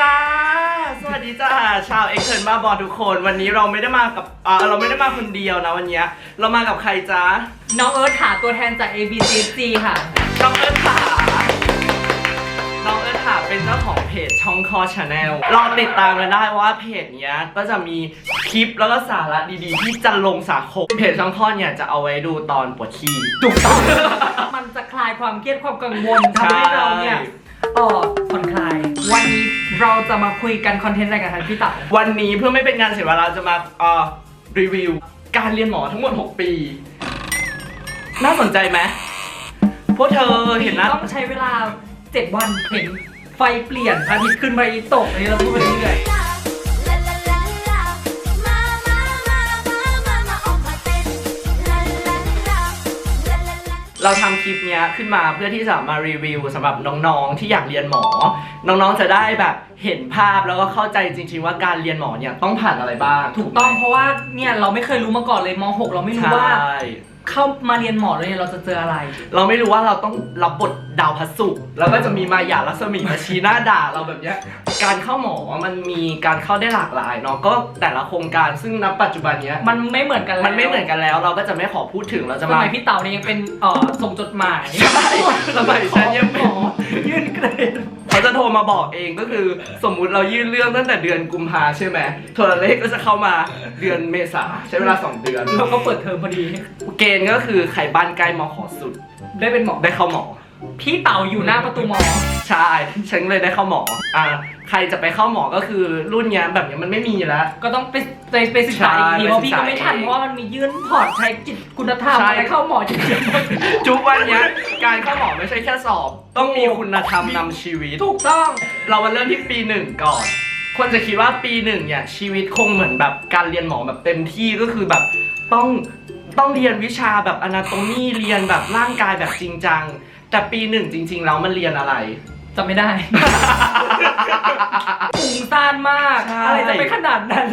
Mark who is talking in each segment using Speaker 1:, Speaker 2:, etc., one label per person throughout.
Speaker 1: จ้า สวัสดีจ้า ชาวเอ็กเทิร์นบ้าบอทุกคน วันนี้เราไม่ได้มากับอ่าเราไม่ได้มาคนเดียวนะวันเนี้ยเรามากับใครจ้า
Speaker 2: น้องเอิร์ธหาตัวแทนจาก A B C G ค่ะ
Speaker 1: น้องเอิร์ธขาน้องเอิร์ธขาเป็นเจ้าของเพจช่องคอชาแนลลองติดตามกันได้ว่าเพจเนี้ยก็จะมีคลิปแล้วก็สาระดีๆ ที่จะลงสาคมเพจช่องคอเนี่ยจะเอาไว้ดูตอนปวดขี้ถูกต้อง
Speaker 2: มันจะคลายความเครียดความกังวลทำให้เราเนี่ยเออผ่อนคลาย วันนี้เราจะมาคุยกันคอนเทนต์อะไรกันคะพี่เต๋า
Speaker 1: วันนี้เพื่อไม่เป็นการเสียเวลาจะมาเอ่อรีวิว การเรียนหมอทั้งหมด 6 ปี น่าสนใจไหมพวกเธอเห็นนะ
Speaker 2: ต้องใช้เวลา 7 วันเห็นไฟเปลี่ยนอาทิตย์ขึ้นไปตกนี่เราพูดไปเรื่อย
Speaker 3: ล
Speaker 1: เราทำคลิปเนี้ยขึ้นมาเพื่อที่จะมารีวิวสำหรับน้องๆที่อยากเรียนหมอ น้องๆจะได้แบบเห็นภาพแล้วก็เข้าใจจริง ๆ ว่าการเรียนหมอเนี่ยต้องผ่านอะไรบ้าง
Speaker 2: ๆถูกต้องเพราะว่าเนี่ยเราไม่เคยรู้มาก่อนเลยม .6 เราไม่รู้
Speaker 1: ใช่
Speaker 2: ว่า เข้ามาเรียนหมอเลยเนี่ยเราจะเจออะไร
Speaker 1: เราไม่รู้ว่าเราต้องรับบทดาวพระศุกร์แล้วก็จะมีมายาลัศมีมาชี้หน้าด่าเราแบบเนี้ยการเข้าหมอมันมีการเข้าได้หลากหลายเนาะก็แต่ละโครงการซึ่งณปัจจุบันเนี้ย
Speaker 2: มันไม่เหมือนกันแล้ว
Speaker 1: มันไม่เหมือนกันแล้ว เราก็จะไม่ขอพูดถึงเรา
Speaker 2: ส
Speaker 1: จะ
Speaker 2: มั
Speaker 1: มา
Speaker 2: ยพี่เต๋าเนี่ยยังเป็นเอ่อส่งจดหมาย
Speaker 1: ใช่สมัยฉันยังเป็น
Speaker 2: หมอ ยื่นเกรด
Speaker 1: เขาจะโทรมาบอกเองก็คือสมมุติเรายื่นเรื่องตั้งแต่เดือนกุมภาใช่ไหมโทรเลขก็จะเข้ามาเดือนเมษาใช้เวลา 2 เดือน
Speaker 2: เราก็เปิดเทอมพอดี
Speaker 1: เกณฑ์ก็คือใครบ้านใกล้มขอสุด
Speaker 2: ได้เป็นหมอ
Speaker 1: ได้เข้าหมอ
Speaker 2: พี่เต๋าอยู่หน้าประตูหมอ
Speaker 1: ใช่ฉันเลยได้เข้าหมออ่าใครจะไปเข้าหมอก็คือรุ่นเนี้ยแบบเนี้ยมันไม่มีแล้ว
Speaker 2: ก็ต้องไปไปไปศึกษาอีกที
Speaker 1: ใช่
Speaker 2: เพราะพี่
Speaker 1: ไปศึกษา
Speaker 2: ก็ไม่ทัน
Speaker 1: เอง
Speaker 2: เพราะว่ามันมียื่นพอร์ตใช้จิตคุณธรรม
Speaker 1: ใช่
Speaker 2: อะไรเข้าหมอจริง
Speaker 1: ทุกวันเนี้ยการเข้าหมอไม่ใช่แค่สอบ ต้องมีคุณธรรมนำชีวิต
Speaker 2: ๆถูกต้อง
Speaker 1: เรามาเริ่มที่ปีหนึ่งก่อน คนจะคิดว่าปีหนึ่งเนี่ยชีวิตคงเหมือนแบบการเรียนหมอแบบเต็มที่ก็คือแบบต้องต้องเรียนวิชาแบบอนาโตมีเรียนแบบร่างกายแบบจริงจัง แต่ปีหนึ่งจริงๆแล้วมันเรียนอะไร
Speaker 2: จำไม่ได้ฟุ้งซ่านมาก
Speaker 1: ใช่
Speaker 2: อะไรจะไปขนาดนั้น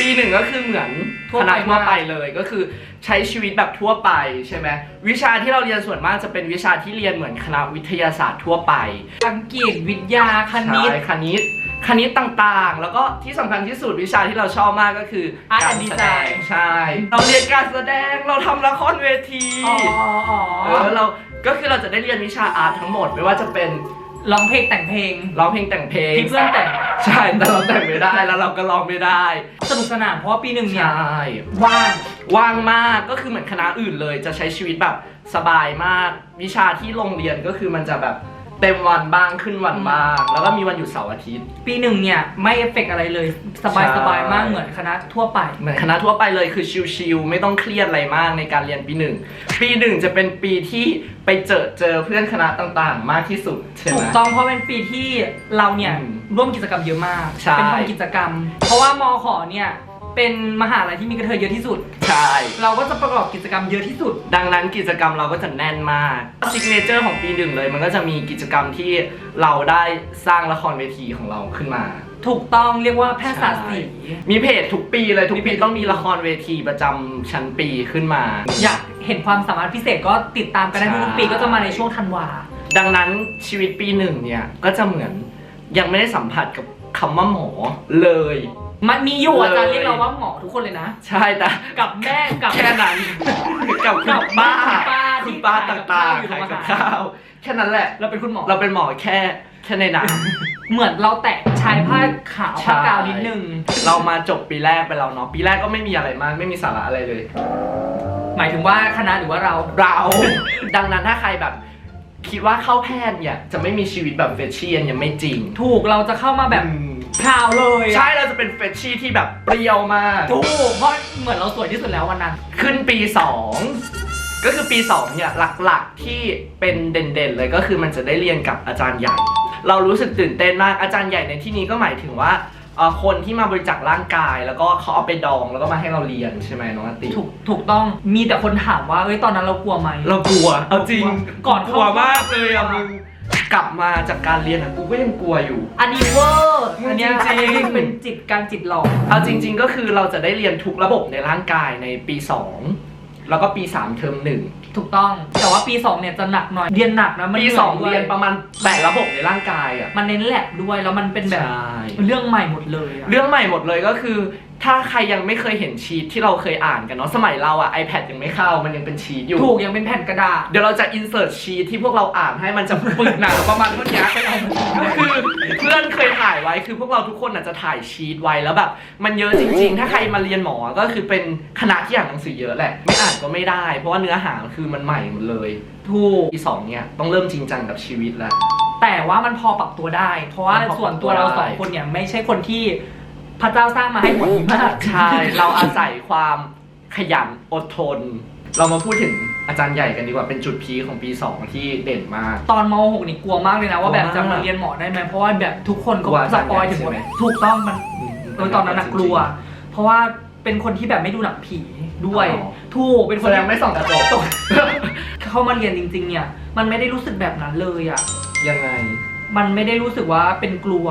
Speaker 1: ปีหนึ่งก็คือเหมือน
Speaker 2: ทั่ว
Speaker 1: ค
Speaker 2: ไป
Speaker 1: ณะทั่ว
Speaker 2: มาก
Speaker 1: ไปเลยก็คือใช้ชีวิตแบบทั่วไปใช่ไหมวิชาที่เราเรียนส่วนมากจะเป็นวิชาที่เรียนเหมือนคณะวิทยาศาสตร์ทั่วไป
Speaker 2: อังกฤษวิทยาคณิต
Speaker 1: ใช่คณิตคณิตต่างๆ แล้วก็ที่สำคัญที่สุดวิชาที่เราชอบมากก็คือ
Speaker 2: Art
Speaker 1: การ
Speaker 2: and
Speaker 1: แสดง
Speaker 2: Design
Speaker 1: ใช่ เราเรียนการแสดงเราทำละครเวที
Speaker 2: อ๋ออ๋อ
Speaker 1: เออเราก็คือเราจะได้เรียนวิชาอาร์ตทั้งหมดไม่ว่าจะเป็น
Speaker 2: ร้องเพลงแต่งเพลง
Speaker 1: ร้องเพลงแต่งเพลง
Speaker 2: ที่เพื่อนแต่ง
Speaker 1: ใช่แต่เราแต่งไม่ได้แล้วเราก็ร้องไม่ได้
Speaker 2: สนุกสนานเพราะว่าปีหนึ่งเนี่ย
Speaker 1: ใช่
Speaker 2: ว่าง
Speaker 1: ว่างมากก็คือเหมือนคณะอื่นเลย จะใช้ชีวิตแบบสบายมาก วิชาที่โรงเรียนก็คือมันจะแบบ เต็มวันบ้างขึ้นวันบ้าง แล้วก็มีวันหยุดเสาร์อาทิตย์
Speaker 2: ปีหนึ่งเนี่ยไม่เอฟเฟกต์อะไรเลย สบาย
Speaker 1: ใช่
Speaker 2: สบายมากเหมือนคณะทั่วไป
Speaker 1: เหมือนคณะทั่วไปเลยคือชิลๆไม่ต้องเครียดอะไรมากในการเรียนปีหนึ่งปีหนึ่งจะเป็นปีที่ไปเจอเจอเพื่อนคณะต่างๆ มากที่สุดใช่ไหม
Speaker 2: ถูกต้องเพราะเป็นปีที่เราเนี่ย
Speaker 1: อืม
Speaker 2: ร่วมกิจกรรมเยอะมาก
Speaker 1: ใช่
Speaker 2: เป็นทำกิจกรรม เพราะว่ามขอเนี่ย เป็นมหาลัยที่มีกระเทยเยอะที่สุด
Speaker 1: ใช่
Speaker 2: เราก็จะประกอบกิจกรรมเยอะที่สุด
Speaker 1: ดังนั้นกิจกรรมเราก็จะแน่นมากซิกเนเจอร์ของปีหนึ่งเลย มันก็จะมีกิจกรรมที่เราได้สร้างละครเวทีของเราขึ้นมา
Speaker 2: ถูกต้องเรียกว่าแพทยศาสตร์สี
Speaker 1: มีเพจทุกปีเลยทุก
Speaker 2: มีเพ
Speaker 1: ปี
Speaker 2: จ
Speaker 1: ต้องมีละครเวทีประจำชั้นปีขึ้นมา
Speaker 2: อยากเห็นความสามารถพิเศษก็ติดตามกันได้
Speaker 1: ใช่
Speaker 2: ทุกปีก็จะมาในช่วงธันวา
Speaker 1: ดังนั้นชีวิตปีหนึ่งเนี่ยก็จะเหมือนยังไม่ได้สัมผัสกับคำว่าหมอเลย
Speaker 2: มันมีอยู่อาจารย์
Speaker 1: เลย
Speaker 2: เรียกเราว่าหมอทุกคนเลยนะ
Speaker 1: ใช่แต่
Speaker 2: กับแม่กับ
Speaker 1: แค่นั้นกับคุณ
Speaker 2: กับ
Speaker 1: ป้า
Speaker 2: คุณป้าที่
Speaker 1: คุณป้า
Speaker 2: ขายกับ
Speaker 1: ต่าง
Speaker 2: ข้าวอยู่
Speaker 1: ๆขายกับ
Speaker 2: โรงอาหาร
Speaker 1: ข้าวแค่นั้นแหละ
Speaker 2: เราเป็นคุณหมอ
Speaker 1: เราเป็นหมอแค่แค่ในนาม
Speaker 2: เหมือนเราแตะชายผ้าขาว
Speaker 1: ใช่
Speaker 2: ผ้ากาวนิดนึง
Speaker 1: เรามาจบปีแรกไปแล้วเนาะ ปีแรกก็ไม่มีอะไรมาก ไม่มีสาระอะไรเลย
Speaker 2: หมายถึงว่าคณะหรือว่าเรา
Speaker 1: เรา ดังนั้นถ้าใครแบบ คิดว่าเข้าแพทย์เนี่ยจะไม่มีชีวิตแบบเฟชชี่ยังไม่จริง
Speaker 2: ถูกเราจะเข้ามาแบบ
Speaker 1: อืม
Speaker 2: พราวเลยอะ
Speaker 1: ใช่เราจะเป็นเฟชชี่ที่แบบเปรี้ยวมาก
Speaker 2: ถูกเพราะเหมือนเราสวยที่สุดแล้ววันนั้น
Speaker 1: ขึ้นปี 2 ก็คือปี 2 เนี่ย หลักๆที่เป็นเด่นๆ เลยก็คือมันจะได้เรียนกับอาจารย์ใหญ่ เรารู้สึกตื่นเต้นมากอาจารย์ใหญ่ในที่นี้ก็หมายถึงว่าเอ่อคนที่มาบริจาคร่างกาย แล้วก็เขาเอาไปดองแล้วก็มาให้เราเรียนใช่ไหมน้องอาติ
Speaker 2: ถูกถูกต้องมีแต่คนถามว่าเอ้ยตอนนั้นเรากลัวไหม
Speaker 1: เรากลัว เอาจริง
Speaker 2: ก่อน
Speaker 1: ก
Speaker 2: เข้า
Speaker 1: ลัวมากเลยอะมึงกลับมาจากการเรียนอะกูก็ยังกลัวอยู่
Speaker 2: อันนี้เวอร์อันเนี้ย
Speaker 1: จริงๆ
Speaker 2: อันนี้เป็นจิตการจิตหลอก
Speaker 1: เอาจริง ๆ ก็คือเราจะได้เรียนทุกระบบในร่างกายในปี 2 แล้วก็ปี 3 เทอมหนึ่ง
Speaker 2: ถูกต้อง แต่ว่าปี 2 เนี่ยจะหนักหน่อย เรียนหนักนะ มัน
Speaker 1: ปีสอง
Speaker 2: หด้ว
Speaker 1: เรียนประมาณแปดระบบในร่างกายอะ
Speaker 2: มันเน้นแลบด้วย แล้วมันเป็นแบบ
Speaker 1: ใช่
Speaker 2: เรื่องใหม่หมดเลยอะ
Speaker 1: เรื่องใหม่หมดเลยก็คือ ถ้าใครยังไม่เคยเห็นชีตที่เราเคยอ่านกันเนาะสมัยเราอะ iPad ยังไม่เข้ามันยังเป็นชีตอยู่
Speaker 2: ถูกยังเป็นแผ่นกระดาษ
Speaker 1: เดี๋ยวเราจะ insert ชีตที่พวกเราอ่านให้มันจะปึกหนาประมาณเท่านี้ก็คือเพื่อนเคยถ่ายไว้คือพวกเราทุกคนอาจจะถ่ายชีตไว้แล้วแบบ มันเยอะจริง ๆ ถ้าใครมาเรียนหมอก็คือเป็นคณะที่อ่านหนังสือเยอะแหละไม่อ่านก็ไม่ได้ เพราะว่าเนื้อหาคือมันใหม่หมดเลย
Speaker 2: ถูก
Speaker 1: ปีสองเนี่ยต้องเริ่มจริงจังกับชีวิตแล้ว
Speaker 2: แต่ว่ามันพอปรับตัวได้ เพราะว่า
Speaker 1: มันพอ
Speaker 2: ส่วนตัว
Speaker 1: ปรับตัว
Speaker 2: เราสอง
Speaker 1: ได้
Speaker 2: คนเนี่ยไม่ใช่คนที่ พระเจ้าสร้างมาให้หัวดีมาก
Speaker 1: ใช่เราอาศัยความขยันอดทน เรามาพูดถึงอาจารย์ใหญ่กันดีกว่าเป็นจุดพีคของปี 2 ที่เด่นมาก
Speaker 2: ตอนม .6 นี่กลัวมากเลยนะ ว่าแบบ
Speaker 1: กลัวมาก
Speaker 2: จะมาเรียนหมอได้ไหมเพราะว่าแบบทุกคนก็
Speaker 1: กลัวอา
Speaker 2: ส
Speaker 1: จารย์
Speaker 2: ปอยถึงหมด
Speaker 1: ใช่ไหม
Speaker 2: ถูกต้องมันโดยตอนนั้นน่ะกลัว เพราะว่าเป็นคนที่แบบไม่ดูหนังผีด้วย
Speaker 1: อ๋อ
Speaker 2: ถูกเป็นค
Speaker 1: แส
Speaker 2: น
Speaker 1: ด
Speaker 2: ที่
Speaker 1: งไม่ส่องกระจก
Speaker 2: เข้ามาเรียนจริง ๆ เนี่ย มันไม่ได้รู้สึกแบบนั้นเลยอะ
Speaker 1: ยังไง
Speaker 2: มันไม่ได้รู้สึกว่าเป็นกลัว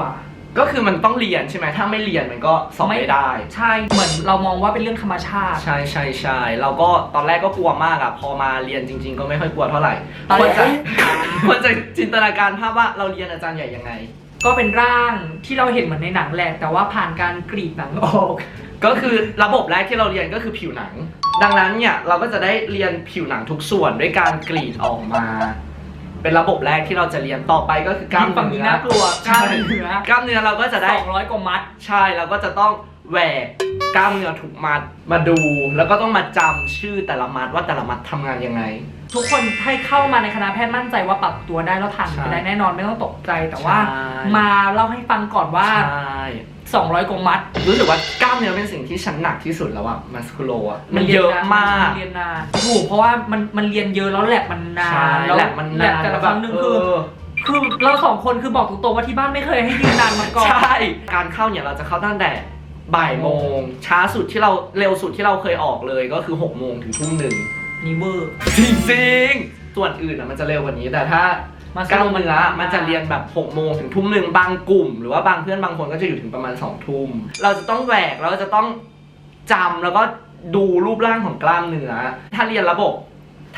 Speaker 1: ก็คือมันต้องเรียนใช่ไหมถ้าไม่เรียนมันก็สอบไม่ได้
Speaker 2: ใช่ เหมือนเรามองว่าเป็นเรื่องธรรมชาติ
Speaker 1: ใช่ใช่ใช่เราก็ตอนแรกก็กลัวมากอะพอมาเรียนจริง ๆ ก็ไม่ค่อยกลัวเท่าไหร่
Speaker 2: ตอน
Speaker 1: คว
Speaker 2: แร
Speaker 1: ร
Speaker 2: ก
Speaker 1: จะควรจะจินตนาการภาพว่าเราเรียนอาจารย์ใหญ่ยังไง
Speaker 2: ก็เป็นร่างที่เราเห็นเหมือนในหนังแหละแต่ว่าผ่านการกรีดหนังออก
Speaker 1: ก็คือระบบแรกที่เราเรียนก็คือผิวหนัง ดังนั้นเนี่ยเราก็จะได้เรียนผิวหนังทุกส่วนด้วยการกรีดออกมา เป็นระบบแรกที่เราจะเรียนต่อไปก็คือกล้าม
Speaker 2: ฝั่งนี้
Speaker 1: เนื้อ
Speaker 2: น่ากลัวกล้ามเนื้อก
Speaker 1: ล้ามเนื้อเราก็จะได้
Speaker 2: สองร้อยกว่ามัด
Speaker 1: ใช่เราก็จะต้องแหวกกล้ามเนื้อทุกมัดมาดู แล้วก็ต้องมาจำชื่อแต่ละมัดว่าแต่ละมัดทำงานยังไง
Speaker 2: ทุกคนให้เข้ามาในคณะแพทย์มั่นใจว่าปรับตัวได้แล้วทัน
Speaker 1: ใช่
Speaker 2: ไปได้แน่นอนไม่ต้องตกใจแต่ว่า
Speaker 1: ใช่
Speaker 2: มาเล่าให้ฟังก่อนว่า
Speaker 1: ใช่
Speaker 2: 200กว่ามัด
Speaker 1: รู้สึกว่ากล้ามเนื้อเป็นสิ่งที่ฉันหนักที่สุดแล้วอะมัสคูโลอะมันเยอะมาก
Speaker 2: นเรียนนานถูกเพราะว่ามันมันเรียนเยอะแล้วแลบมันนา
Speaker 1: ใช่
Speaker 2: นแล้ว
Speaker 1: แหละมัน
Speaker 2: แล
Speaker 1: นา
Speaker 2: บ
Speaker 1: น
Speaker 2: แต่ละ
Speaker 1: แบ
Speaker 2: ครั้
Speaker 1: บ
Speaker 2: งหนึ่ง
Speaker 1: เอ
Speaker 2: คือ
Speaker 1: อ
Speaker 2: คือเราสองคนคือบอกตรงๆว่าที่บ้านไม่เคยให้ยืนนานมาก่อน
Speaker 1: ใช่การเข้าเนี่ยเราจะเข้าตั้งแต่บ่ายโมงช้าสุดที่เราเร็วสุดที่เราเคยออกเลยก็คือ6กโมงถึงทุ่มหนึ่ง
Speaker 2: นี่เบอร์
Speaker 1: จริงๆส่วนอื่นอะมันจะเร็วกว่านี้แต่ถ้า
Speaker 2: มาส
Speaker 1: กล้า
Speaker 2: โล
Speaker 1: ม
Speaker 2: มัน
Speaker 1: เนื้อมันจะเรียนแบบ6กโมงถึงทุ่มหนึ่งบางกลุ่ม หรือว่าบางเพื่อนบางคนก็จะอยู่ถึงประมาณ2องทุ่ม เราจะต้องแหวกเราจะต้องจำแล้วก็ดูรูปร่างของกล้ามเนื้อ ถ้าเรียนระบบ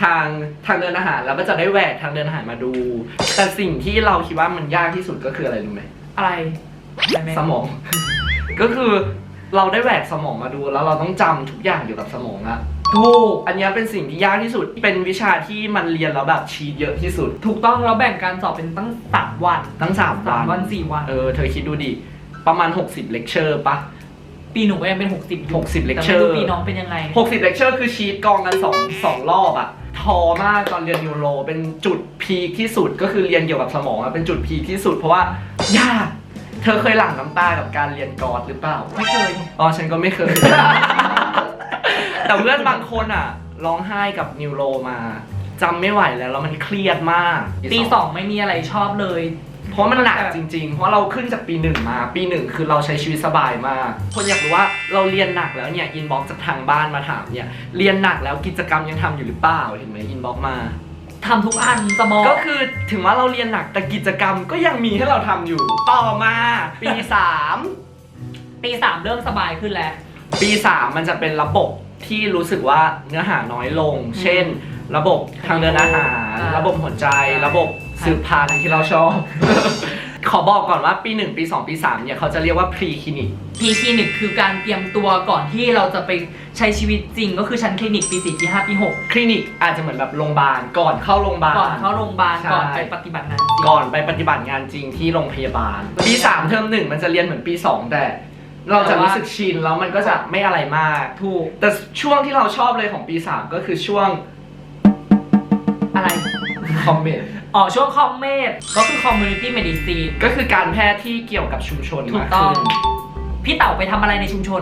Speaker 1: ทางทางเดินอาหารเราก็จะได้แหวกทางเดินอาหารมาดู แต่สิ่งที่เราคิดว่ามันยากที่สุดก็คืออะไรรู้ไหม
Speaker 2: อะไรอะไรไหม
Speaker 1: สมอง ก็คือเราได้แหวกสมองมาดูแล้วเราต้องจำทุกอย่างเกี่ยวกับสมองอะ
Speaker 2: ถูก
Speaker 1: อันเนี้ยเป็นสิ่งที่ยากที่สุด เป็นวิชาที่มันเรียนแล้วแบบชีทเยอะที่สุด
Speaker 2: ถูกต้องเราแบ่งการสอบเป็นตั้งสามวัน
Speaker 1: ทั้งสาม
Speaker 2: สาม
Speaker 1: วั
Speaker 2: วันนสี่วัน
Speaker 1: เออ เธอคิดดูดิ ประมาณ 60เลคเชอร์ปะ
Speaker 2: ปีหนูก็ยังเป็นหกสิบ
Speaker 1: 60
Speaker 2: แต่
Speaker 1: lecture
Speaker 2: ไม่รู้ปีน้องเป็นยังไง
Speaker 1: 60เลคเชอร์คือชีทกองกัน2 2รอบอะทอมากตอนเรียนนิวโร เป็นจุดพีคที่สุดก็คือเรียนเกี่ยวกับสมองอะเป็นจุดพีคที่สุด เพราะว่ายากเธอเคยหลั่งน้ำตากับการเรียนกอดหรือเปล่า
Speaker 2: ไม่เคย
Speaker 1: อ๋อฉันก็ไม่เคย แต่เพื่อนบางคนอะร้องไห้กับนิวโรมาจำไม่ไหวแล้วแล้วมันเครียดมาก
Speaker 2: ปีสองไม่มีอะไรชอบเลย
Speaker 1: เพราะมันหนักจริง ๆ เพราะเราขึ้นจากปีหนึ่งมา ปีหนึ่งคือเราใช้ชีวิตสบายมาก คนอยากรู้ว่าเราเรียนหนักแล้วเนี่ยอินบ็อกจากทางบ้านมาถามเนี่ยเรียนหนักแล้วกิจกรรมยังทำอยู่หรือเปล่าเห็นไหมอินบ็อกมา
Speaker 2: ทำทุกอันจะบอก
Speaker 1: ก็คือถึงว่าเราเรียนหนักแต่กิจกรรมก็ยังมีให้เราทำอยู่ ต่อมา ปีสาม
Speaker 2: ปีสามเริ่มสบายขึ้นแล้ว
Speaker 1: ปี3มันจะเป็นระบบ ที่รู้สึกว่าเนื้อหาน้อยลง เช่น ระบบทางเดินอาหาร
Speaker 2: อ่า
Speaker 1: ระบบหัวใจ ระบบสืบพันธุ์ที่เราชอบ ขอบอกก่อนว่าปี1ปี2ปี3เนี่ยเขาจะเรียกว่าพรีคลินิก
Speaker 2: พีคลินิกคือการเตรียมตัวก่อนที่เราจะไปใช้ชีวิตจริง ก็คือชั้นคลินิกปีสี่ปีห้าปีหก
Speaker 1: คลินิกอาจจะเหมือนแบบโรงพยาบาลก่อนเข้าโรงพยาบาล
Speaker 2: ก่อนเข้าโรงพยาบาล
Speaker 1: ใช่
Speaker 2: ก่อนไปปฏิบัติงานจริง
Speaker 1: ก่อนไปปฏิบัติงานจริงที่โรงพยาบาล ปี 3 เทอมหนึ่งมันจะเรียนเหมือนปี 2 แต่ เราจะรู้สึกชินแล้วมันก็จะไม่อะไรมาก
Speaker 2: ถูก
Speaker 1: แต่ช่วงที่เราชอบเลยของปี3ก็คือช่วง
Speaker 2: อะไร
Speaker 1: คอมเมนต์
Speaker 2: อ๋อช่วงคอมเมดก็คือ community medicine
Speaker 1: ก็คือการแพทย์ที่เกี่ยวกับชุมชน
Speaker 2: ถู
Speaker 1: มากก
Speaker 2: ต้อ
Speaker 1: ขึ้
Speaker 2: ง
Speaker 1: น
Speaker 2: พี่เต๋าไปทำอะไรในชุมชน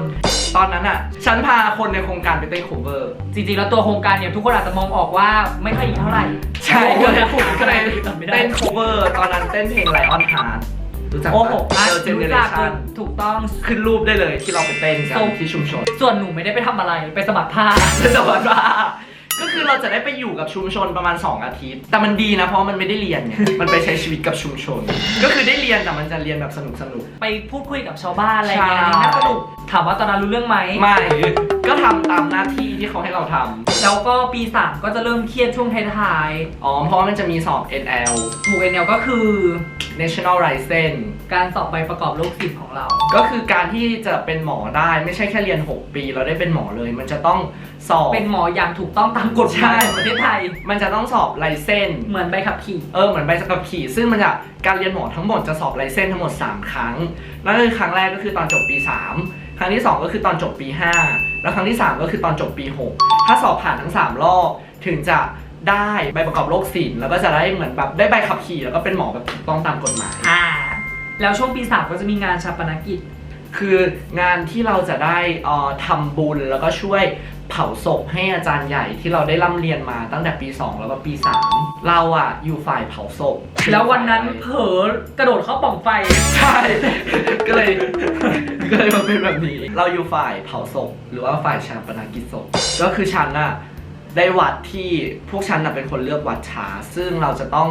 Speaker 1: ตอนนั้นอะ ฉันพาคนในโครงการไปเต้นโคเวอร์
Speaker 2: จริงๆ แล้วตัวโครงการเนี่ยทุกคนอาจจะมองออกว่าไม่ค่อยดีเท่าไหร่
Speaker 1: ใช่ก็เลย
Speaker 2: ถูก
Speaker 1: ก็เลย
Speaker 2: จำไม่ได้
Speaker 1: เต้นโคเวอร์ ตอนนั้นเต้นเพลงไลออนฮาร์ด รู้จัก
Speaker 2: โอ้โห
Speaker 1: เจอเจเน
Speaker 2: รู้
Speaker 1: เร
Speaker 2: จัก
Speaker 1: ชั่น
Speaker 2: ถูกต้อง
Speaker 1: ขึ้นรูปได้เลยที่เราไปเต้นกัน
Speaker 2: ส่ง
Speaker 1: ที่ชุมชน
Speaker 2: ส่วนหนูไม่ได้ไปทำอะไร ไปสมัครผ้า
Speaker 1: จะจะบอกว่าก็คือเราจะได้ไปอยู่กับชุมชนประมาณ 2 อาทิตย์ แต่มันดีนะ เพราะมันไม่ได้เรียนไง มันไปใช้ชีวิตกับชุมชน ก็คือได้เรียนแต่มันจะเรียนแบบสนุกสนุก
Speaker 2: ไปพูดคุยกับชาวบ้านอะไรอย่างเงี้ย
Speaker 1: ใช่
Speaker 2: น่าสนุก ถามว่าตอนนั้นรู้เรื่องไหม
Speaker 1: ๆไม่ ก็ทำตามหน้าที่ที่เขาให้เราทำ
Speaker 2: แล้วก็ปี3ก็จะเริ่มเครียดช่วงท้าย
Speaker 1: อ๋อ เพราะว่ามันจะมีสอบ NL
Speaker 2: ๆถูกเอ็นเอลก็คือ
Speaker 1: National License
Speaker 2: การสอบใบประกอบโรคศิลป์ของเรา
Speaker 1: ก็คือการที่จะเป็นหมอได้ไม่ใช่แค่เรียน 6 ปีแล้วได้เป็นหมอเลย มันจะต้องสอบ
Speaker 2: เป็นหมออย่างถูกต้องตามกฎห
Speaker 1: ใช่
Speaker 2: มายของประเทศไทย
Speaker 1: มันจะต้องสอบไลเซน
Speaker 2: เหมือนใบขับขี่
Speaker 1: เออเหมือนใบขับขี่ ซึ่งมันจะการเรียนหมอทั้งหมดจะสอบไลเซนทั้งหมด 3 ครั้ง นั่นก็คือครั้งแรกก็คือตอนจบปี 3 ครั้งที่ 2 ก็คือตอนจบปี 5 แล้วครั้งที่ 3 ก็คือตอนจบปี 6 ถ้าสอบผ่านทั้ง 3 รอบถึงจะ ได้ใบประกอบโรคศิลป์แล้วก็จะได้เหมือนแบบได้ใบขับขี่แล้วก็เป็นหมอแบบถูกต้องตามกฎหมาย
Speaker 2: อ่า แล้วช่วงปี3ก็จะมีงานชาปนกิจ
Speaker 1: คืองานที่เราจะได้เอ่อทำบุญแล้วก็ช่วยเผาศพให้อาจารย์ใหญ่ที่เราได้ร่ำเรียนมาตั้งแต่ปี 2 แล้วก็ปี 3 เราอะอยู่ฝ่ายเผาศพ
Speaker 2: แล้ววันนั้นเผลอกระโดดเข้าปล่องไฟ
Speaker 1: ใช่ ก็เลยก็เลยมาเป็นแบบนี้ เราอยู่ฝ่ายเผาศพหรือว่าฝ่ายชาปนกิจศพก็คือฉันอะ ได้วัดที่พวกฉันนะเป็นคนเลือกวัดช้า ซึ่งเราจะต้อง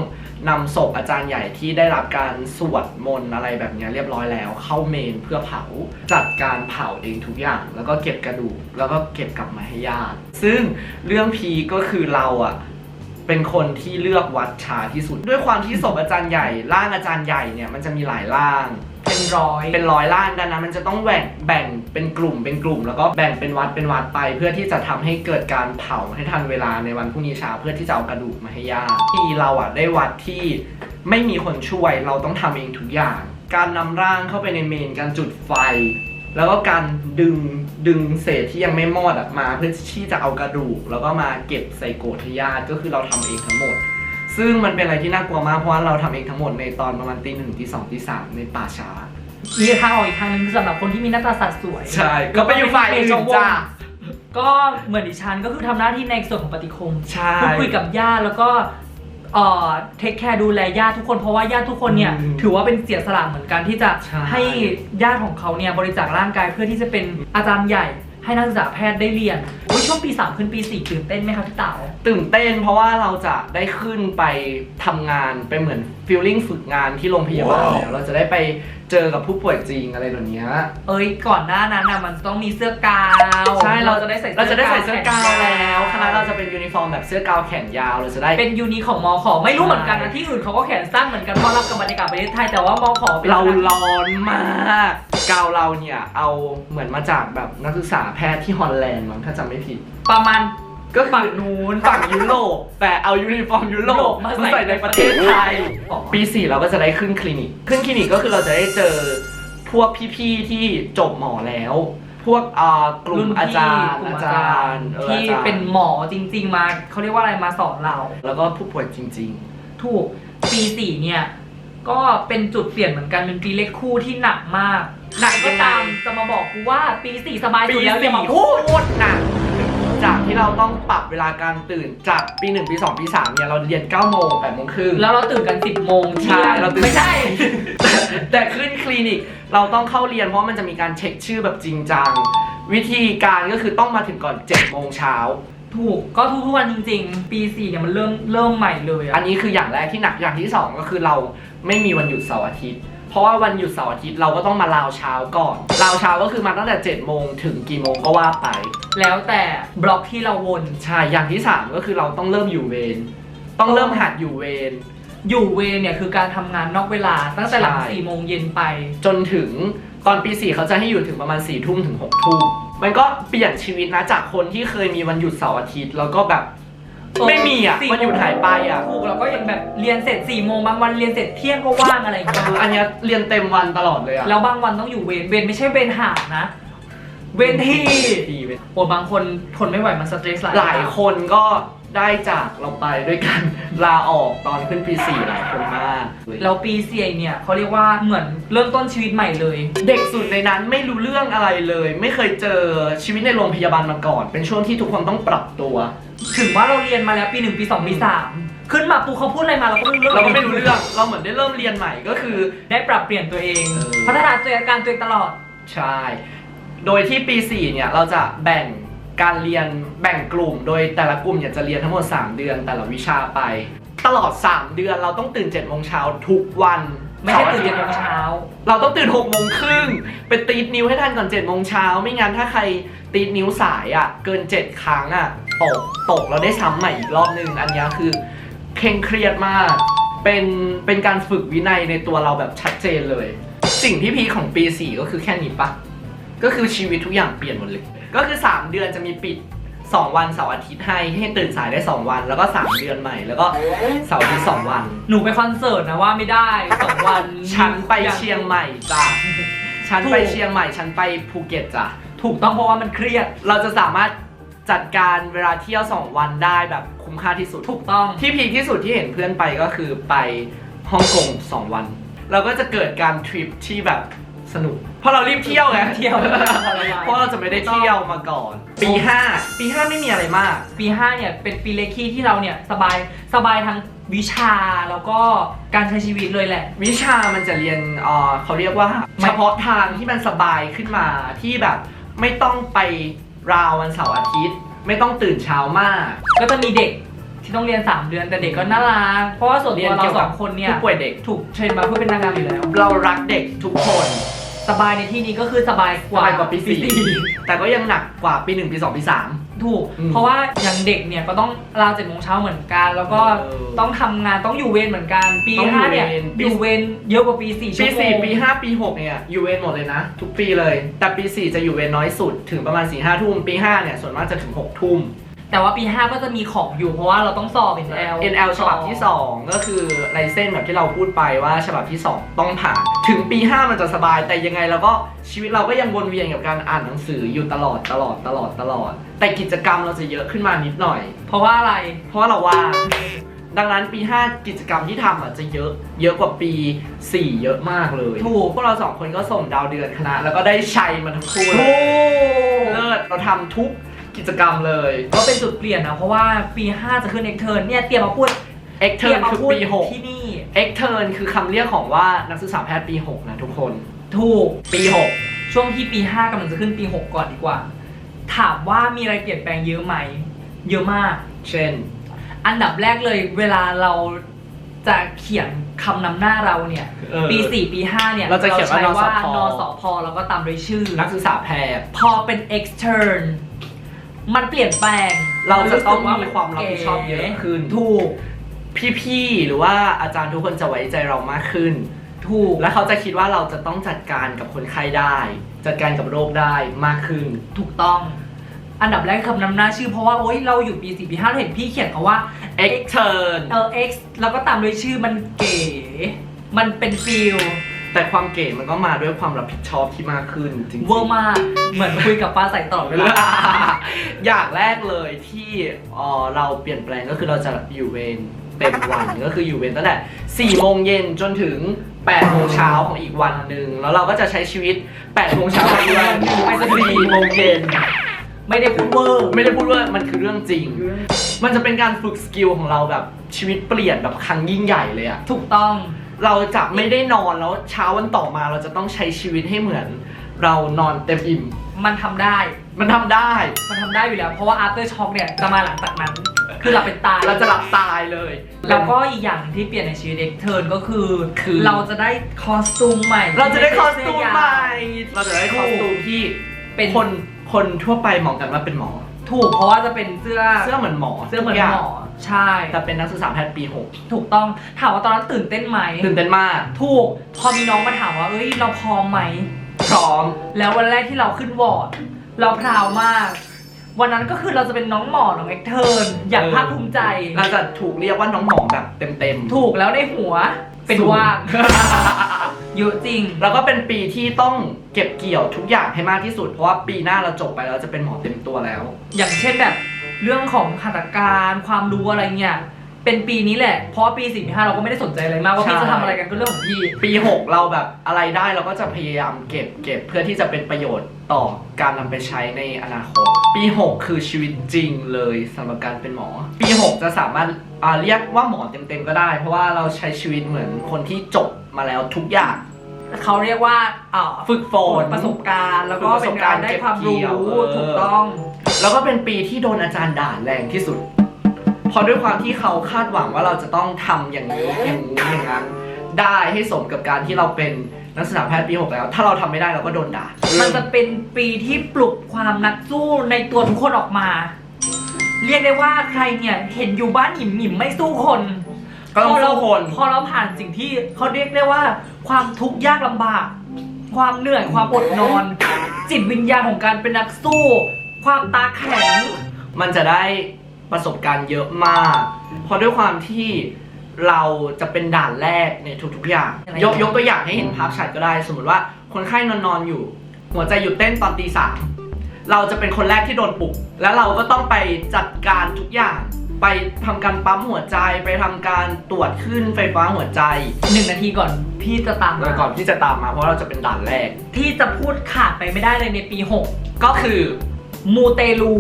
Speaker 1: นำศพอาจารย์ใหญ่ที่ได้รับการสวดมนต์อะไรแบบเนี้ยเรียบร้อยแล้ว เข้าเมนเพื่อเผาจัดการเผาเองทุกอย่าง แล้วก็เก็บกระดูกแล้วก็เก็บกลับมาให้ญาติ ซึ่งเรื่องพีก็คือเราอะเป็นคนที่เลือกวัดช้าที่สุด ด้วยความที่ศพอาจารย์ใหญ่ร่างอาจารย์ใหญ่เนี่ยมันจะมีหลายร่าง
Speaker 2: เป็นร้อย
Speaker 1: เป็นร้อยร่างดังนั้นมันจะต้องแบ่งแบ่งเป็นกลุ่มเป็นกลุ่ม แล้วก็แบ่งเป็นวัดเป็นวัดไป เพื่อที่จะทำให้เกิดการเผาให้ทันเวลาในวันพรุ่งนี้เช้าเพื่อที่จะเอากระดูกมาให้ญาติที่เราอะได้วัดที่ไม่มีคนช่วยเราต้องทำเองทุกอย่าง การนำร่างเข้าไปในเมนการจุดไฟ แล้วก็การดึงดึงเศษที่ยังไม่มอดอะมา เพื่อที่จะเอากระดูก แล้วก็มาเก็บใส่โกรธญาติก็คือเราทำเองทั้งหมด ซึ่งมันเป็นอะไรที่น่ากลัวมากเพราะว่าเราทำเองทั้งหมดในตอนประมาณตีหนึ่งตีสองตีสามในป่าช้า
Speaker 2: มีทางออกอีกทางหนึงคือสำหรับคนที่มีหน้าตาสัดสวย
Speaker 1: ใช่ ก็ไปอยู่ฝ่ายอื่นจ้า
Speaker 2: ก็เหมือนดิฉันก็คือทำหน้าที่ในส่วนของปฏิคม
Speaker 1: ใช่
Speaker 2: พูดคุยกับญาติแล้วก็เอ่อเทคแคร์ดูแลญาติทุกคนเพราะว่าญาติทุกคนเนี่ย
Speaker 1: อืม
Speaker 2: ถือว่าเป็นเสียสละเหมือนกันที่จะ
Speaker 1: ใช่
Speaker 2: ให้ญาติของเขาเนี่ยบริจาคร่างกายเพื่อที่จะเป็นอาจารย์ใหญ่ ให้นักศึกษาแพทย์ได้เรียนอุ๊ยช่วงปี 3 ขึ้นปี 4 ตื่นเต้นไหมคะพี่เต๋า
Speaker 1: ตื่นเต้นเพราะว่าเราจะได้ขึ้นไปทำงานไปเหมือน ฟิลลิ่งฝึกงานที่โรงพยาบาลแล้ว เราจะได้ไปเจอกับผู้ป่วยจริงอะไรแบบเนี้ย
Speaker 2: เอ้ยก่อนหน้านั้นนะมันต้องมีเสื้อกาว
Speaker 1: ใช่เรา
Speaker 2: จะได้ใส่
Speaker 1: เราจะได้ใส่เสื้อกาว
Speaker 2: แขน
Speaker 1: แล้วคณะเราจะเป็นยูนิฟอร์มแบบเสื้อกาวแขนยาวเราจะได้
Speaker 2: เป็นยูนิของมอขอไม่รู้เหมือนกันนะที่อื่นเขาก็แขนสั้นเหมือนกันเพราะรับกับบรรยากาศประเทศไทยแต่ว่ามอขอเป็น
Speaker 1: เราร้อนมากกาวเราเนี่ยเอาเหมือนมาจากแบบนักศึกษาแพทย์ที่ฮอลแลนด์มั้งถ้าจำไม่ผิด
Speaker 2: ประมาณ
Speaker 1: ก็คื
Speaker 2: ฝั่
Speaker 1: อง
Speaker 2: นู้น
Speaker 1: ฝั่งยุโรปแต่เอายูนิฟอร์มยุโรป
Speaker 2: มา
Speaker 1: มา
Speaker 2: ใส่
Speaker 1: ใส่ในประเทศไทย
Speaker 2: อ๋อ
Speaker 1: ปี4เราก็จะได้ขึ้นคลินิก ขึ้นคลินิกก็คือเราจะได้เจอพวกพี่ๆที่จบหมอแล้ว พวกอ่ากลุ่มอาจารย์
Speaker 2: กลุ่ม
Speaker 1: อา
Speaker 2: อา
Speaker 1: จา
Speaker 2: จารร
Speaker 1: ย์
Speaker 2: ย์
Speaker 1: ออ
Speaker 2: ที่
Speaker 1: อาจารย์
Speaker 2: เป็นหมอจริง ๆ มาเขาเรียกว่าอะไรมาสอนเรา
Speaker 1: แล้วก็ผู้ป่วยจริง
Speaker 2: ถูกปีสี่เนี่ย ก็เป็นจุดเปลี่ยนเหมือนกันเป็นปีเลขคู่ที่หนักมาก หนักก็ตามจะมาบอกกูว่าปีสี่สบาย
Speaker 1: ๆปี
Speaker 2: สุดแล้วอย่ามา
Speaker 1: 4
Speaker 2: พู
Speaker 1: โค
Speaker 2: ด
Speaker 1: ตรหนัก จากที่เราต้องปรับเวลาการตื่นจากปี1ปี2ปี3เนี่ยเราเรียน9โมง8โมงครึ่ง
Speaker 2: แล้วเราตื่นกัน 10โมง
Speaker 1: ใช่เราตื่น
Speaker 2: ไม่ใช่
Speaker 1: แต่ขึ้นคลินิกเราต้องเข้าเรียนเพราะมันจะมีการเช็คชื่อแบบจริงจัง วิธีการก็คือต้องมาถึงก่อน7โมงเช้า
Speaker 2: ถูกก็ทุกๆวันจริง ๆ ปีสี่เนี่ยมันเริ่มเริ่มใหม่เลย
Speaker 1: อั
Speaker 2: อะ
Speaker 1: นนี้คืออย่างแรกที่หนักอย่างที่สองก็คือเราไม่มีวันหยุดเสาร์อาทิตย์ เพราะว่าวันหยุดเสาร์อาทิตย์เราก็ต้องมาลาวเช้าก่อน ลาวเช้าก็คือมาตั้งแต่7โมงถึงกี่โมงก็ว่าไป
Speaker 2: แล้วแต่บล็อกที่เราวน
Speaker 1: ใช่ อย่างที่สามก็คือเราต้องเริ่มอยู่เวร ต้องเริ่มหัดอยู่เวร
Speaker 2: อยู่เวรเนี่ยคือการทำงานนอกเวลาตั้งแต่หลัง
Speaker 1: ใช่
Speaker 2: สี่โมงเย็นไป
Speaker 1: จนถึงตอนปีสี่เขาจะให้อยู่ถึงประมาณ4ี่ทุ่มถึง6กทุ่มมันก็เปลี่ยนชีวิตนะจากคนที่เคยมีวันหยุดเสาร์อาทิตย์ แล้วก็แบบ ไม่มีอะ
Speaker 2: สี่
Speaker 1: วันหยุดหายไปอะ
Speaker 2: ถูกเราก็ยังแบบเรียนเสร็จ4ี่โมงบางวันเรียนเสร็จเที่ยงก็ว่างอะไรอย่างเงี้ย
Speaker 1: อันเนี้ยเรียนเต็มวันตลอดเลยอะ
Speaker 2: แล้วบางวันต้องอยู่เวรเวรไม่ใช่เวรห่างนะ เวรที่
Speaker 1: ทีเว้ย
Speaker 2: โอ้บางคนทนไม่ไหวมันสเตรสหลาย
Speaker 1: หลายคนก็ได้จากเราไปด้วยกัน ลาออกตอนขึ้นปีสี่หลายคนมาก
Speaker 2: แล้วปีเสียเนี่ยเขาเรียกว่าเหมือนเริ่มต้นชีวิตใหม่เลย
Speaker 1: เด็กสุดในนั้นไม่รู้เรื่องอะไรเลย ไม่เคยเจอชีวิตในโรงพยาบาลมาก่อน เป็นช่วงที่ทุกคนต้องปรับตัว
Speaker 2: ถึงว่าเราเรียนมาแล้วปีหนึ่งปีสองปีสามขึ้นมาปูเขาพูดอะไรมาเราก็ไม่รู้เรื่อง
Speaker 1: เราก็ไม่รู้เรื่อง เราเหมือนได้เริ่มเรียนใหม่ก็คือ
Speaker 2: ได้ปรับเปลี่ยนตัวเอง
Speaker 1: เออ
Speaker 2: พัฒนาตัวเองการตัวเองตลอด
Speaker 1: ใช่ โดยที่ปี 4 เนี่ยเราจะแบ่งการเรียนแบ่งกลุ่ม โดยแต่ละกลุ่มเนี่ยจะเรียนทั้งหมด 3 เดือนแต่ละวิชาไป ตลอด 3 เดือนเราต้องตื่น7โมงเช้าทุกวัน
Speaker 2: ไม่ใช่ตื่นเจ็ดโมงเช้า
Speaker 1: เราต้องตื่น6กโมงครึ่งไปตีดนิ้วให้ทันก่อน7จ็ดโมงเช้า ไม่งั้นถ้าใครตีดนิ้วสายอะ เกิน7ครั้งอะ ตกตกแล้วได้ซ้ำใหม่อีกรอบนึง อันเนี้ยคือเคร่งเครียดมาก เป็นเป็นการฝึกวินัยในตัวเราแบบชัดเจนเลย สิ่งที่พีคของปี 4 ก็คือแค่นี้ปะก็คือชีวิตทุกอย่างเปลี่ยนหมดเลย ก็คือ 3 เดือนจะมีปิด 2 วันเสาร์อาทิตย์ให้ให้ตื่นสายได้ 2 วัน แล้วก็ 3 เดือนใหม่ แล้วก็เสาร์อาทิตย์2วัน
Speaker 2: หนูไปคอนเสิร์ตนะว่าไม่ได้สองวัน
Speaker 1: ฉันไปเชียงใหม่จ้ะฉันไป
Speaker 2: ถูก
Speaker 1: เชียงใหม่ ฉันไปภูเก็ตจ้ะ
Speaker 2: ถูกต้องเพราะว่ามันเครียด
Speaker 1: เราจะสามารถ จัดการเวลาเที่ยว 2 วันได้แบบคุ้มค่าที่สุด
Speaker 2: ถูกต้อง
Speaker 1: ที่พีคที่สุดที่เห็นเพื่อนไปก็คือไปฮ่องกง2 วัน เราก็จะเกิดการทริปที่แบบสนุก เพราะเรารีบเที่ยวไง
Speaker 2: เที่ยว
Speaker 1: เพราะเราจะไม่ได้เที่ยวมาก่อน ปี 5 ปี 5 ไม่มีอะไรมาก
Speaker 2: ปี 5 เนี่ย เป็นปีเลขคี่ที่เราเนี่ย สบายสบายทั้งวิชาแล้วก็การใช้ชีวิตเลยแหละ
Speaker 1: วิชามันจะเรียนเอ่อเขาเรียกว่าเฉพาะทางที่มันสบายขึ้นมาที่แบบไม่ต้องไป ราววันเสาร์อาทิตย์ ไม่ต้องตื่นเช้ามาก
Speaker 2: ก็จะมีเด็กที่ต้องเรียน 3 เดือนแต่เด็กก็น่ารักเพราะว่าส่วน
Speaker 1: เรี
Speaker 2: ตั
Speaker 1: ยน
Speaker 2: วเรา
Speaker 1: เกี่ยว
Speaker 2: ส
Speaker 1: กั
Speaker 2: อบงคนเนี่ย
Speaker 1: ผู้ป่วยเด็ก
Speaker 2: ถูกเทรนมาเพื่อเป็นนางงามอยู่แล้ว
Speaker 1: เรารักเด็กทุกคน
Speaker 2: สบายในที่นี้ก็คือสบายก
Speaker 1: ส
Speaker 2: ว่า
Speaker 1: บายกว่าปีสี่แต่ก็ยังหนักกว่าปีหนึ่งปีสองปีสาม
Speaker 2: ถูก
Speaker 1: อืม
Speaker 2: เพราะว่าอย่างเด็กเนี่ยก็ต้องราวเจ็ดโมงเช้าเหมือนกัน แล้วก็
Speaker 1: เออ
Speaker 2: ต้องทำงานต้องอยู่เวรเหมือนกัน ปี
Speaker 1: ต้องอยู่
Speaker 2: ห้าเนี่ย
Speaker 1: เวรปี
Speaker 2: อยู่เวรเยอะกว่าปีสี่ชั่
Speaker 1: ปี
Speaker 2: วโมง
Speaker 1: สี่ปีห้าปีหกเนี่ยอยู่เวรหมดเลยนะ ทุกปีเลย แต่ปีสี่จะอยู่เวรน้อยสุดถึงประมาณสี่ห้าทุ่มปีห้าเนี่ยส่วนมากจะถึงหกทุ่ม
Speaker 2: แต่ว่าปี 5 ก็จะมีของอยู่เพราะว่าเราต้องสอบ NL
Speaker 1: NL ฉบับที่ 2 ก็คือลายเส้นแบบที่เราพูดไปว่าฉบับที่ 2 ต้องผ่าน ถึงปี 5 มันจะสบาย แต่ยังไงเราก็ชีวิตเราก็ยังวนเวียนกับการอ่านหนังสืออยู่ตลอดตลอดตลอดตลอด แต่กิจกรรมเราจะเยอะขึ้นมานิดหน่อย
Speaker 2: เพราะว่าอะไร
Speaker 1: เพราะว่าเราว่างดังนั้นปี 5 กิจกรรมที่ทำอะจะเยอะเยอะกว่าปี 4 เยอะมากเลย
Speaker 2: ถูก
Speaker 1: พวกเราสองคนก็ส่งดาวเดือนคณะ แล้วก็ได้ชัยมาทั้งคู่เล
Speaker 2: ถู
Speaker 1: ย
Speaker 2: ก
Speaker 1: เลิศเราทำทุก กิจกรรมเลย
Speaker 2: ก็เป็นจุดเปลี่ยนนะ เพราะว่าปี 5 จะขึ้นเอ็กเทิร์นเนี่ยเตรียมมาพูด
Speaker 1: X
Speaker 2: เตรียม
Speaker 1: turn
Speaker 2: มา
Speaker 1: คือ
Speaker 2: พูด
Speaker 1: ปี6
Speaker 2: ที่นี่
Speaker 1: X turn คือคำเรียกของว่านักศึกษาแพทย์ปี 6 นะทุกคน
Speaker 2: ถูก
Speaker 1: ปี
Speaker 2: ช่วงที่ปี 5กำลังจะขึ้นปี 6 ก่อนดีกว่า ถามว่ามีอะไรเปลี่ยนแปลงเยอะไหม เยอะมาก
Speaker 1: 6เช่น
Speaker 2: อันดับแรกเลยเวลาเราจะเขียนคำนำหน้าเราเนี่ย
Speaker 1: เออ
Speaker 2: ปี 4 ปี 5 เนี่ย
Speaker 1: เราจะเขียนว่า
Speaker 2: ใช้ว่าน
Speaker 1: สพ
Speaker 2: นสพแล้วก็ตามด้วยชื่อ
Speaker 1: นักศึกษาแพทย์
Speaker 2: พอเป็น extern มันเปลี่ยนแปลง
Speaker 1: เราจะต้อง
Speaker 2: สึก
Speaker 1: มีความรับผิดชอบเยอะขึ้น
Speaker 2: ถูก
Speaker 1: พี่ๆหรือว่าอาจารย์ทุกคนจะไว้ใจเรามากขึ้น
Speaker 2: ถูก
Speaker 1: และเขาจะคิดว่าเราจะต้องจัดการกับคนไข้ได้ จัดการกับโรคได้มากขึ้น
Speaker 2: ถูกต้อง อันดับแรกคำนำหน้าชื่อเพราะว่าโอ๊ยเราอยู่ปี4ปี5เราเห็นพี่เขียนเขาว่า
Speaker 1: X turn
Speaker 2: เออ X แล้วก็ตามด้วยชื่อมันเก๋มันเป็นฟิล
Speaker 1: แต่ความเก๋มันก็มาด้วยความรับผิดชอบที่มากขึ้นจริงๆ
Speaker 2: เวอร์มากเหมือนคุยกับป้าใสตลอดเวลา
Speaker 1: อย่างแรกเลยที่เอ่อเราเปลี่ยนแปลงก็คือเราจะอยู่เวรเต็มวันก็คืออยู่เวรตั้งแต่4โมงเย็นจนถึง8โมงเช้าของอีกวันหนึ่งแล้วเราก็จะใช้ชีวิต8โมงเช้าของอีกวันหนึ่งไปจนถึง4โมงเย็น
Speaker 2: ไม่ได้พูดเวอร์
Speaker 1: ไม่ได้พูดว่ามันคือเรื่องจริง มันจะเป็นการฝึกสกิลของเราแบบชีวิตเปลี่ยนแบบครั้งยิ่งใหญ่เลยอะ
Speaker 2: ถูกต้อง
Speaker 1: เราจะไม่ได้นอนแล้วเช้าวันต่อมาเราจะต้องใช้ชีวิตให้เหมือน เรานอนเต็มอิ่ม
Speaker 2: มันทำได้
Speaker 1: มันทำได้
Speaker 2: มันทำได้อยู่แล้ว เพราะว่า after shock เนี่ยจะมาหลังจากนั้น คือเราเป็นตาย
Speaker 1: เราจะหลับตายเลย
Speaker 2: แล้วก็อีกอย่างที่เปลี่ยนในชีวิต X turn ก็คือ
Speaker 1: คือ
Speaker 2: เราจะได้คอสตูมใหม่
Speaker 1: เราจะได้คอสตูม
Speaker 2: เสื้ยาว
Speaker 1: ใหม่ เราจะได้คอสตูมที่
Speaker 2: เป็น
Speaker 1: คนคนทั่วไปมองกันว่าเป็นหมอ
Speaker 2: ถูกเพราะว่าจะเป็นเสื้อ
Speaker 1: เสื้อเหมือนหมอ
Speaker 2: เสื้อเหมือน
Speaker 1: ทุกย่าง
Speaker 2: หมอใช่
Speaker 1: แต่เป็นนักศึกษาแพทย์ปี
Speaker 2: ถูกต้องถามว่าตอนนั้นตื่นเต้นไหม
Speaker 1: 6ตื่นเต้นมาก
Speaker 2: ถูกพอมีน้องมาถามว่าเอ้ยเราพร้อมไหม
Speaker 1: พร้อม
Speaker 2: แล้ววันแรกที่เราขึ้นวอร์ดเราพราวมาก วันนั้นก็คือเราจะเป็นน้องหมอน้องเอ็กเทิร์นอย่าง
Speaker 1: เออ
Speaker 2: ภาคภูมิใจ
Speaker 1: เราจะถูกเรียกว่าน้องหมอแบบเต็มๆ
Speaker 2: ถูกแล้วในหัวเป็น
Speaker 1: สูง
Speaker 2: ว่าง เยอะจริง
Speaker 1: แล้วก็เป็นปีที่ต้องเก็บเกี่ยวทุกอย่างให้มากที่สุด เพราะว่าปีหน้าเราจบไปแล้วจะเป็นหมอเต็มตัวแล้ว
Speaker 2: อย่างเช่นแบบเรื่องของหัตถการความรู้อะไรเงี้ยเป็นปีนี้แหละ เพราะว่าปีสี่ปีห้าเราก็ไม่ได้สนใจอะไรมากว่าพี่
Speaker 1: ใช่
Speaker 2: จะทำอะไรกันก็เรื่องของพี่
Speaker 1: ปี 6 เราแบบอะไรได้เราก็จะพยายามเก็บเก็บเพื่อที่จะเป็นประโยชน์ต่อการนำไปใช้ในอนาคต ปี 6 คือชีวิตจริงเลยสำหรับการเป็นหมอ ปี 6 จะสามารถอ่าเรียกว่าหมอเต็มๆก็ได้ เพราะว่าเราใช้ชีวิตเหมือนคนที่จบมาแล้วทุกอย่าง
Speaker 2: เขาเรียกว่าเอ่อ
Speaker 1: ฝึกฝน
Speaker 2: ประสบการณ์ แล้วก็
Speaker 1: ฝึกประ
Speaker 2: เป็
Speaker 1: ส
Speaker 2: น
Speaker 1: บ
Speaker 2: กา
Speaker 1: การ
Speaker 2: ร
Speaker 1: ณ์
Speaker 2: ได้ความรู้
Speaker 1: เก็บเกี่ยวเออ
Speaker 2: ถูกต้อง
Speaker 1: แล้วก็เป็นปีที่โดนอาจารย์ด่าแรงที่สุดเพราะด้วยความที่เขาคาดหวังว่าเราจะต้องทำอย่างนี้อย่างนี้อย่างนั้นได้ให้สมกับการที่เราเป็นนักศึกษาแพทย์ปี6แล้ว ถ้าเราทำไม่ได้เราก็โดนด่า
Speaker 2: มันจะเป็นปีที่ปลุกความนักสู้ในตัวทุกคนออกมา เรียกได้ว่าใครเนี่ยเห็นอยู่บ้านหยิมหยิมไม่สู้คน
Speaker 1: ก็ต้องสู้คน
Speaker 2: พอเราผ่านสิ่งที่เขาเรียกได้ว่า ความทุกข์ยากลำบาก ความเหนื่อยความอดนอน จิตวิญญาณของการเป็นนักสู้ ความตาแข็ง
Speaker 1: มันจะได้ประสบการณ์เยอะมาก เพราะด้วยความที่เราจะเป็นด่านแรกในทุกๆอย่าง
Speaker 2: อะไร
Speaker 1: ยกยกตัวอย่างให้เห็นภาพชัดก็ได้ สมมติว่าคนไข้นอนนอนๆอยู่ หัวใจหยุดเต้นตอนตีสามเราจะเป็นคนแรกที่โดนปลุก แล้วเราก็ต้องไปจัดการทุกอย่าง ไปทำการปั๊มหัวใจไปทำการตรวจขึ้นไฟฟ้าหัวใจ
Speaker 2: หนึ่งนาทีก่อนพี่จะตาม
Speaker 1: แล้วก่อนที่จะตามมาเพราะเราจะเป็นด่านแรก
Speaker 2: ที่จะพูดขาดไปไม่ได้เลยในปี
Speaker 1: ก็คือ
Speaker 2: 6มูเตลู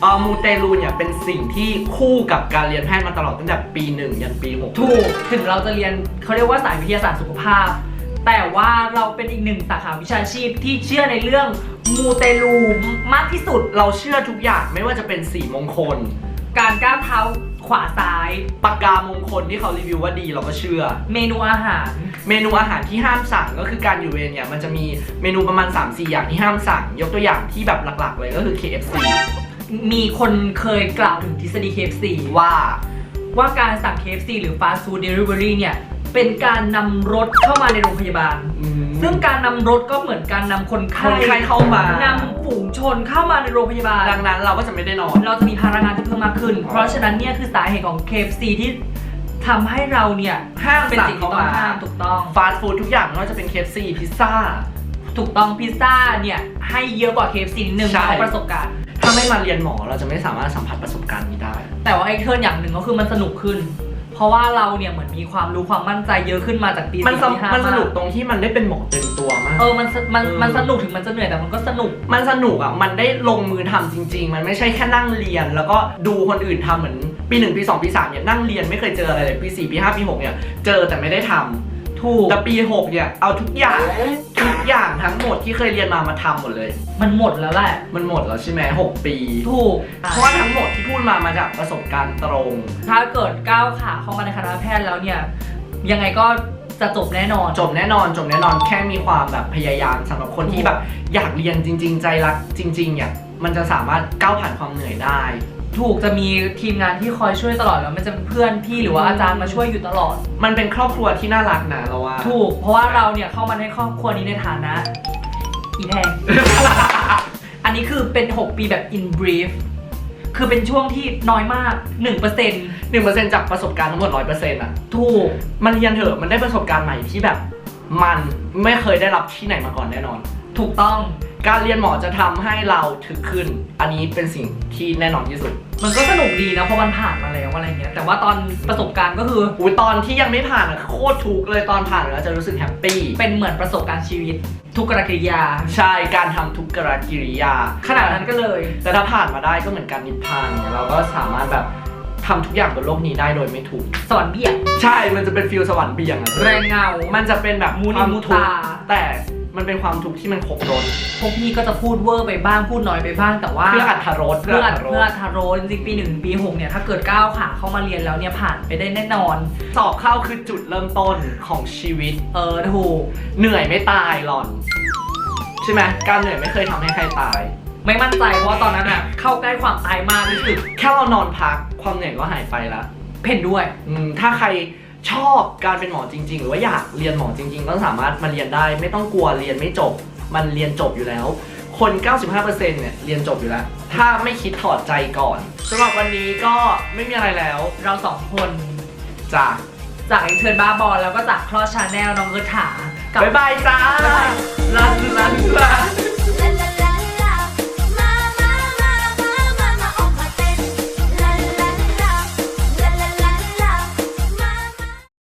Speaker 1: เออมูเตลูเนี่ยเป็นสิ่งที่คู่กับการเรียนแพทย์มาตลอดตั้งแต่ปีหนึ่งยันปีหก
Speaker 2: ถูก ถึงเราจะเรียนเขาเรียกว่าสายวิทยาศาสตร์สุขภาพ แต่ว่าเราเป็นอีกหนึ่งสาขาวิชาชีพที่เชื่อในเรื่องมูเตลูมากที่สุด
Speaker 1: เราเชื่อทุกอย่างไม่ว่าจะเป็นสีมงคล
Speaker 2: การก้าวเท้าขวาซ้าย
Speaker 1: ปากกามงคลที่เขารีวิวว่าดีเราก็เชื่อ
Speaker 2: เมนูอาหาร
Speaker 1: เมนูอาหารที่ห้ามสั่งก็คือการอยู่เวรเนี่ยมันจะมีเมนูประมาณ 3-4 อย่างที่ห้ามสั่ง ยกตัวอย่างที่แบบหลักๆ เลยก็คือ KFC
Speaker 2: มีคนเคยกล่าวถึงทฤษฎี KFC
Speaker 1: ว่า
Speaker 2: ว่าการสั่ง KFC หรือ Fast Food Delivery เนี่ย เป็นการนำรถเข้ามาในโรงพยาบาล ซึ่งการนำรถก็เหมือนการนำคนไข้
Speaker 1: คนไข้เข้ามานำ
Speaker 2: ฝูงชนเข้ามาในโรงพยาบาล
Speaker 1: ดังนั้นเราก็จะไม่ได้นอน
Speaker 2: เราจะมีพลังงานที่เพิ่มมากขึ้น เพราะฉะนั้นเนี่ยคือสาเหตุของ KFC ที่ทำให้เราเนี่ย
Speaker 1: ห้าม
Speaker 2: เป็น
Speaker 1: สั่ง
Speaker 2: สิ่งที่
Speaker 1: เข้า
Speaker 2: ต้อง
Speaker 1: มา
Speaker 2: ห้ามถูกต้อง
Speaker 1: ฟาสต์ฟู้ดทุกอย่างไม่ว่าจะเป็น KFC พิซซ่า
Speaker 2: ถูกต้องพิซซ่าเนี่ยให้เยอะกว่า KFC นิดนึง
Speaker 1: ใช่
Speaker 2: เพราะประสบการณ์
Speaker 1: ถ้าไม่มาเรียนหมอเราจะไม่สามารถสัมผัสประสบการณ์นี้ได้
Speaker 2: แต่ว่าไอ้เทิร์นอย่างหนึ่งก็คือมันสนุกขึ้น เพราะว่าเราเนี่ยเหมือนมีความรู้ความมั่นใจเยอะขึ้นมาจากปี
Speaker 1: มัน
Speaker 2: สี่
Speaker 1: ส
Speaker 2: ปีห้า
Speaker 1: มันสนุกา
Speaker 2: ก
Speaker 1: ตรงที่มันได้เป็นหมอเต็มตัวมาก
Speaker 2: เออมันสมัน
Speaker 1: เออ
Speaker 2: มันสนุกถึงมันจะเหนื่อยแต่มันก็สนุก
Speaker 1: มันสนุกอะ มันได้ลงมือทำจริง ๆ มันไม่ใช่แค่นั่งเรียน แล้วก็ดูคนอื่นทำเหมือนปีหนึ่งปีสองปีสามเนี่ยนั่งเรียนไม่เคยเจออะไรเลยปีสี่ปีห้าปีหกเนี่ยเจอแต่ไม่ได้ทำ
Speaker 2: ถูก
Speaker 1: แต่ปีหกเนี่ยเอาทุกอย่างทุกอย่างทั้งหมดที่เคยเรียนมามาทำหมดเลย
Speaker 2: มันหมดแล้วแหละ
Speaker 1: มันหมดแล้วใช่ไหมหกปี
Speaker 2: ถูก
Speaker 1: เพราะว่าทั้งหมดที่พูดมามาจากประสบการณ์ตรง
Speaker 2: ถ้าเกิดก้าวขาเข้ามาในคณะแพทย์แล้วเนี่ย ยังไงก็จะจบแน่นอน
Speaker 1: จบแน่นอนจบแน่นอนแค่มีความแบบพยายามสำหรับคนที่แบบ อยากเรียนจริง ๆ ใจรักจริงๆเนี่ยมันจะสามารถก้าวผ่านความเหนื่อยได้
Speaker 2: ถูกจะมีทีมงานที่คอยช่วยตลอดแล้วมันจะเป็นเพื่อนพี่หรือว่าอาจารย์มาช่วยอยู่ตลอด
Speaker 1: มันเป็นครอบครัวที่น่ารักนะเราว่า
Speaker 2: ถูก เพราะว่าเราเนี่ยเข้ามาในครอบครัวนี้ในฐานะ อีแพงอันนี้คือเป็น 6 ปีแบบ in brief คือเป็นช่วงที่น้อยมาก 1%
Speaker 1: หนึ่งเปอร์เซ็นต์จากประสบการณ์ทั้งหมดร้อยเปอร์เซ็นต์อะ
Speaker 2: ถูก
Speaker 1: มันเรียนเถอะมันได้ประสบการณ์ใหม่ที่แบบ มันไม่เคยได้รับที่ไหนมาก่อนแน่นอน
Speaker 2: ถูกต้อง
Speaker 1: การเรียนหมอจะทำให้เราถึกขึ้น อันนี้เป็นสิ่งที่แน่นอนที่สุด
Speaker 2: มันก็สนุกดีนะเพราะมันผ่านมาแล้วอะไรเงี้ย แต่ว่าตอนประสบการณ์ก็คือ
Speaker 1: อุ้ยตอนที่ยังไม่ผ่านอะโคตรทุกข์เลยตอนผ่านแล้วจะรู้สึกแฮปปี้
Speaker 2: เป็นเหมือนประสบการณ์ชีวิต ทุกกรกิริยา
Speaker 1: ใช่ การทำทุกกรกิริยา
Speaker 2: ขนาดนั้นก็เลย
Speaker 1: แต่ถ้าผ่านมาได้ก็เหมือนการนิพพานเนี่ยเราก็สามารถแบบทำทุกอย่างบนโลกนี้ได้โดยไม่ทุกข์
Speaker 2: สวรรค์เบี้ย
Speaker 1: ใช่ มันจะเป็นฟิลสวรรค์เบี่ยงอะ
Speaker 2: แรงเงา
Speaker 1: มันจะเป็นแบบ
Speaker 2: มูนิ
Speaker 1: ความ
Speaker 2: มู
Speaker 1: ทุกข์
Speaker 2: ตา
Speaker 1: แต่ มันเป็นความทุกข์ที่มันครบรส
Speaker 2: พวกพี่ก็จะพูดเวอร์ไปบ้างพูดน้อยไปบ้างแต่ว่า
Speaker 1: เพื่ออัธรส
Speaker 2: เพื่อ
Speaker 1: รส
Speaker 2: เพื่อทาโรจริงๆปีหนึ่งปีหกเนี่ยถ้าเกิดก้าวขาเข้ามาเรียนแล้วเนี่ยผ่านไปได้แน่นอน
Speaker 1: สอบเข้าคือจุดเริ่มต้นของชีวิต
Speaker 2: เออถูก
Speaker 1: เหนื่อยไม่ตายหล่อน ใช่ไหมการเหนื่อยไม่เคยทำให้ใครตาย
Speaker 2: ไม่มั่นใจเพราะว่าตอนนั้นอะเข้าใกล้ความตายมากรู้สึก
Speaker 1: แค่เรานอนพักความเหนื่อยก็หายไปละ
Speaker 2: เพ่นด้วย
Speaker 1: อืมถ้าใคร ชอบการเป็นหมอจริง ๆ หรือว่าอยากเรียนหมอจริงๆก็สามารถมาเรียนได้ ไม่ต้องกลัวเรียนไม่จบ มันเรียนจบอยู่แล้ว คน 95%เนี่ยเรียนจบอยู่แล้ว ถ้าไม่คิดถอดใจก่อนสำหรับวันนี้ก็ไม่มีอะไรแล้ว
Speaker 2: เราสองคน
Speaker 1: จ้ะ
Speaker 2: จากเทิร์นบ้าบอลแล้วก็จากคลอดชาแนลน้องเกิร์ถากับ
Speaker 1: บ๊ายบายจ้า
Speaker 2: บ๊ายบาย
Speaker 1: ลาล